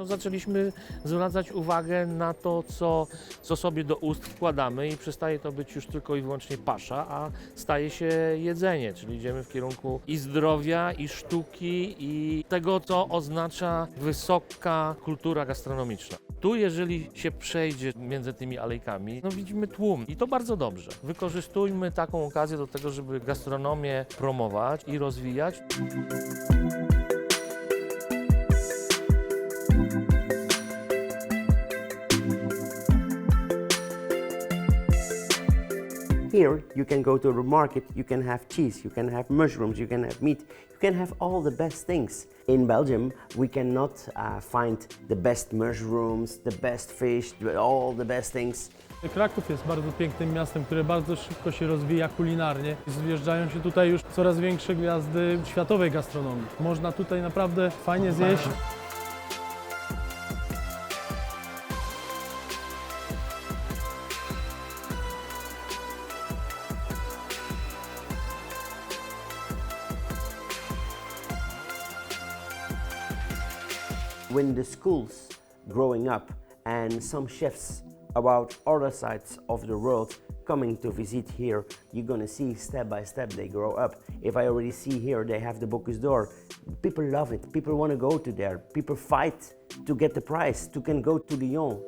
no, zaczęliśmy zwracać uwagę na to, co, co sobie do ust wkładamy i przestaje to być już tylko i wyłącznie pasza, a staje się jedzenie, czyli idziemy w kierunku i zdrowia, i sztuki, i tego, co oznacza wysoka kultura gastronomiczna. Tu, jeżeli się przejdzie między tymi alejkami, no widzimy tłum i to bardzo dobrze. Wykorzystujmy taką okazję do tego, żeby gastronomię promować i rozwijać. Here, you can go to a market, you can have cheese, you can have mushrooms, you can have meat, you can have all the best things. In Belgium, we cannot uh, find the best mushrooms, the best fish, all the best things. Kraków jest bardzo pięknym miastem, które bardzo szybko się rozwija kulinarnie. Zjeżdżają się tutaj już coraz większe gwiazdy światowej gastronomii. Można tutaj naprawdę fajnie zjeść. When the schools growing up and some chefs about other sides of the world coming to visit here, you're gonna see step by step they grow up. If I already see here they have the Bocuse d'Or, people love it. People want to go to there. People fight to get the prize. To can go to Lyon.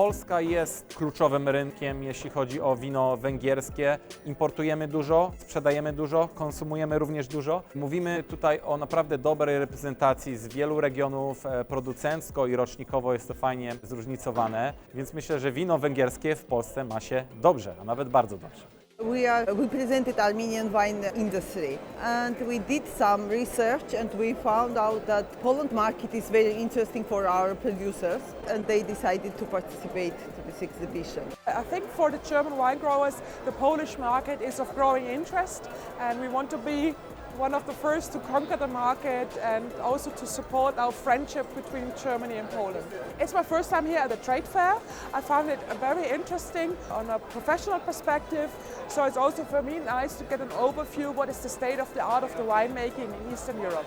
Polska jest kluczowym rynkiem, jeśli chodzi o wino węgierskie. Importujemy dużo, sprzedajemy dużo, konsumujemy również dużo. Mówimy tutaj o naprawdę dobrej reprezentacji z wielu regionów. e, Producencko i rocznikowo jest to fajnie zróżnicowane, więc myślę, że wino węgierskie w Polsce ma się dobrze, a nawet bardzo dobrze. We are represented Armenian wine industry and we did some research and we found out that Poland market is very interesting for our producers and they decided to participate to this exhibition. I think for the German wine growers, the Polish market is of growing interest, and we want to be one of the first to conquer the market and also to support our friendship between Germany and Poland. It's my first time here at the trade fair. I found it very interesting on a professional perspective, so it's also for me nice to get an overview what is the state of the art of the winemaking in Eastern Europe.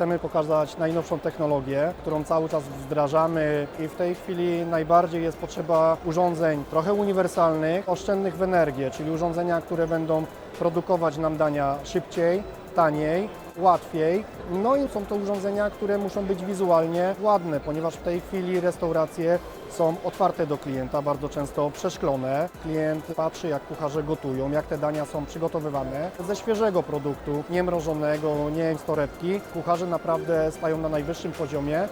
Chcemy pokazać najnowszą technologię, którą cały czas wdrażamy i w tej chwili najbardziej jest potrzeba urządzeń trochę uniwersalnych, oszczędnych w energię, czyli urządzenia, które będą produkować nam dania szybciej, taniej, łatwiej. No i są to urządzenia, które muszą być wizualnie ładne, ponieważ w tej chwili restauracje są otwarte do klienta, bardzo często przeszklone. Klient patrzy, jak kucharze gotują, jak te dania są przygotowywane ze świeżego produktu, nie mrożonego, nie z torebki. Kucharze naprawdę stają na najwyższym poziomie.